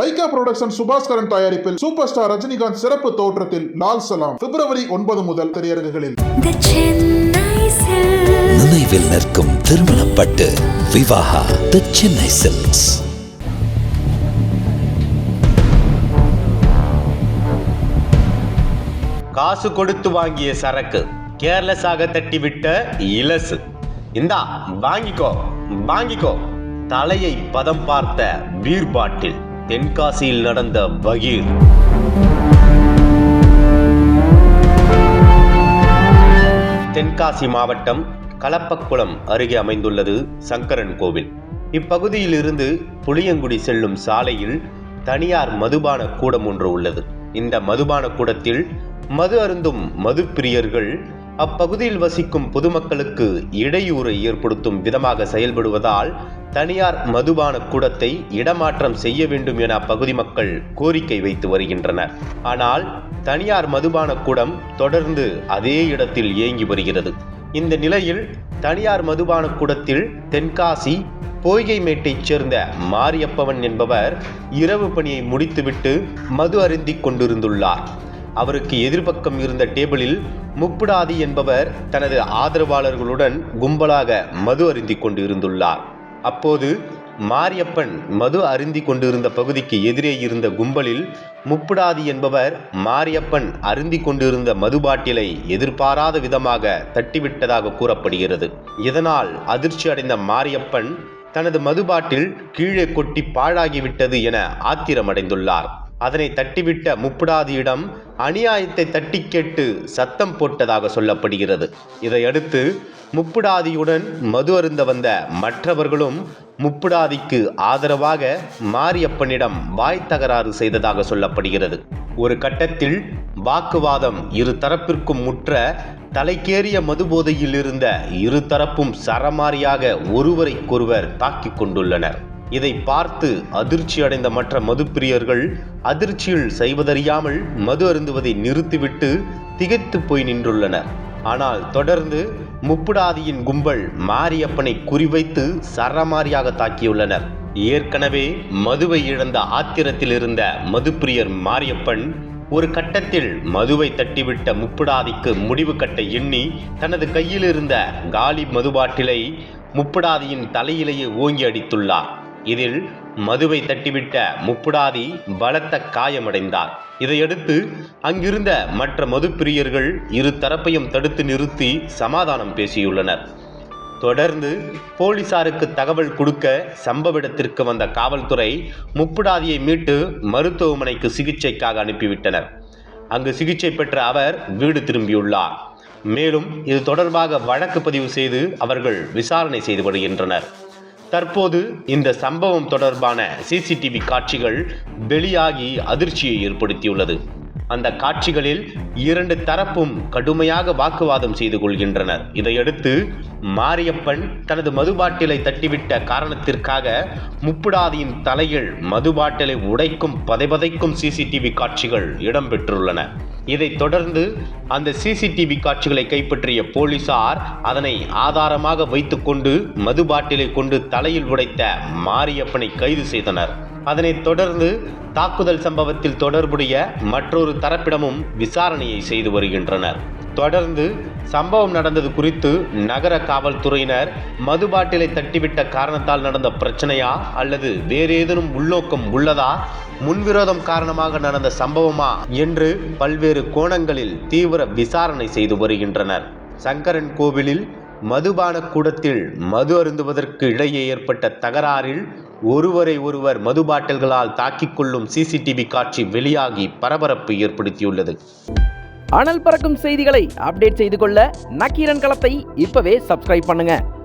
Lyca production Subaskaran தயாரிப்பில் super star Rajinikanth சிறப்பு தோற்றத்தில் லால் சலாம். பிப்ரவரி ஒன்பது முதல் திரையரங்குகளில். The Chennai Silks. நினைவில் நிற்கும் திருமணப்பட்டு விவாகா தி சென்னை சில்க்ஸ் காசு கொடுத்து வாங்கிய சரக்கு கேர்லெஸ்ஸாக தட்டிவிட்ட இலசு. இந்தா வாங்கிக்கோ வாங்கிக்கோ. தலையை பதம் பார்த்த பீர் பாட்டில் தென்காசியில் நடந்த பகீர். தென்காசி மாவட்டம் கலப்பக்குளம் அருகே அமைந்துள்ளது சங்கரன் கோவில். இப்பகுதியில் இருந்து புளியங்குடி செல்லும் சாலையில் தனியார் மதுபான கூடம் ஒன்று உள்ளது. இந்த மதுபான கூடத்தில் மது அருந்தும் மது பிரியர்கள் அப்பகுதியில் வசிக்கும் பொதுமக்களுக்கு இடையூறை ஏற்படுத்தும் விதமாக செயல்படுவதால் தனியார் மதுபான கூடத்தை இடமாற்றம் செய்ய வேண்டும் என அப்பகுதி மக்கள் கோரிக்கை வைத்து வருகின்றனர். ஆனால் தனியார் மதுபான கூடம் தொடர்ந்து அதே இடத்தில் இயங்கி வருகிறது. இந்த நிலையில் தனியார் மதுபான கூடத்தில் தென்காசி பொய்கைமேட்டைச் சேர்ந்த மாரியப்பவன் என்பவர் இரவு பணியை முடித்துவிட்டு மது அருந்திக் கொண்டிருந்துள்ளார். அவருக்கு எதிர்பக்கம் இருந்த டேபிளில் முப்புடாதி என்பவர் தனது ஆதரவாளர்களுடன் கும்பலாக மது அருந்திக் கொண்டு இருந்துள்ளார் அப்போது மாரியப்பன் மது அருந்தி கொண்டிருந்த பகுதிக்கு எதிரே இருந்த கும்பலில் முப்புடாதி என்பவர் மாரியப்பன் அருந்தி கொண்டிருந்த மது பாட்டிலை எதிர்பாராத விதமாக தட்டிவிட்டதாக கூறப்படுகிறது. இதனால் அதிர்ச்சி அடைந்த மாரியப்பன் தனது மது பாட்டில் கீழே கொட்டி பாழாகிவிட்டது என ஆத்திரமடைந்துள்ளார். அதனை தட்டிவிட்ட முப்புடாதியிடம் அநியாயத்தை தட்டி கேட்டு சத்தம் போட்டதாக சொல்லப்படுகிறது. இதையடுத்து முப்புடாதியுடன் மது அருந்த வந்த மற்றவர்களும் முப்புடாதிக்கு ஆதரவாக மாரியப்பனிடம் வாய் தகராறு செய்ததாக சொல்லப்படுகிறது. ஒரு கட்டத்தில் வாக்குவாதம் இரு தரப்பிற்கும் முற்ற தலைக்கேறிய மதுபோதையில் இருந்த இரு தரப்பும் சரமாரியாக ஒருவரைக்கொருவர் தாக்கிக் கொண்டுள்ளனர். இதை பார்த்து அதிர்ச்சி அடைந்த மற்ற மதுப்பிரியர்கள் அதிர்ச்சியில் செய்வதறியாமல் மது அருந்துவதை நிறுத்திவிட்டு திகைத்து போய் நின்றுள்ளனர். ஆனால் தொடர்ந்து முப்புடாதியின் கும்பல் மாரியப்பனை குறிவைத்து சரமாரியாக தாக்கியுள்ளனர். ஏற்கனவே மதுவை இழந்த ஆத்திரத்தில் இருந்த மதுப்பிரியர் மாரியப்பன் ஒரு கட்டத்தில் மதுவை தட்டிவிட்ட முப்புடாதிக்கு முடிவு கட்ட எண்ணி தனது கையில் இருந்த காலி மதுபாட்டிலை முப்புடாதியின் தலையிலேயே ஓங்கி அடித்துள்ளார். இதில் மதுவை தட்டிவிட்ட முப்புடாதி பலத்த காயமடைந்தார். இதையடுத்து அங்கிருந்த மற்ற மதுப்பிரியர்கள் இரு தரப்பையும் தடுத்து நிறுத்தி சமாதானம் பேசியுள்ளனர். தொடர்ந்து போலீசாருக்கு தகவல் கொடுக்க சம்பவ இடத்திற்கு வந்த காவல்துறை முப்புடாதியை மீட்டு மருத்துவமனைக்கு சிகிச்சைக்காக அனுப்பிவிட்டனர். அங்கு சிகிச்சை பெற்ற அவர் வீடு திரும்பியுள்ளார். மேலும் இது தொடர்பாக வழக்கு பதிவு செய்து அவர்கள் விசாரணை செய்து வருகின்றனர். தற்போது இந்த சம்பவம் தொடர்பான சிசிடிவி காட்சிகள் வெளியாகி அதிர்ச்சியை ஏற்படுத்தியுள்ளது. அந்த காட்சிகளில் இரண்டு தரப்பும் கடுமையாக வாக்குவாதம் செய்து கொள்கின்றனர். இதையடுத்து மாரியப்பன் தனது மதுபாட்டிலை தட்டிவிட்ட காரணத்திற்காக முப்புடாதியின் தலையில் மதுபாட்டிலை உடைக்கும் பதைபதைக்கும் சிசிடிவி காட்சிகள் இடம்பெற்றுள்ளன. இதைத் தொடர்ந்து அந்த சிசிடிவி காட்சிகளை கைப்பற்றிய போலீசார் அதனை ஆதாரமாக வைத்துக்கொண்டு மது பாட்டிலை கொண்டு தலையில் உடைத்த மாரியப்பனை கைது செய்தனர். அதனைத் தொடர்ந்து தாக்குதல் சம்பவத்தில் தொடர்புடைய மற்றொரு தரப்பிடமும் விசாரணையை செய்து வருகின்றனர். தொடர்ந்து சம்பவம் நடந்தது குறித்து நகர காவல்துறையினர் மது பாட்டிலை தட்டிவிட்ட காரணத்தால் நடந்த பிரச்சனையா அல்லது வேறேதேனும் உள்நோக்கம் உள்ளதா முன்விரோதம் காரணமாக நடந்த சம்பவமா என்று பல்வேறு கோணங்களில் தீவிர விசாரணை செய்து வருகின்றனர். சங்கரன் கோவிலில் மதுபான கூடத்தில் மது அருந்துவதற்கு இடையே ஏற்பட்ட தகராறில் ஒருவரை ஒருவர் மது பாட்டில்களால் தாக்கிக் கொள்ளும் சிசிடிவி காட்சி வெளியாகி பரபரப்பு ஏற்படுத்தியுள்ளது. அனல் பறக்கும் செய்திகளை அப்டேட் செய்து கொள்ள நக்கீரன் களத்தை இப்பவே சப்ஸ்கிரைப் பண்ணுங்க.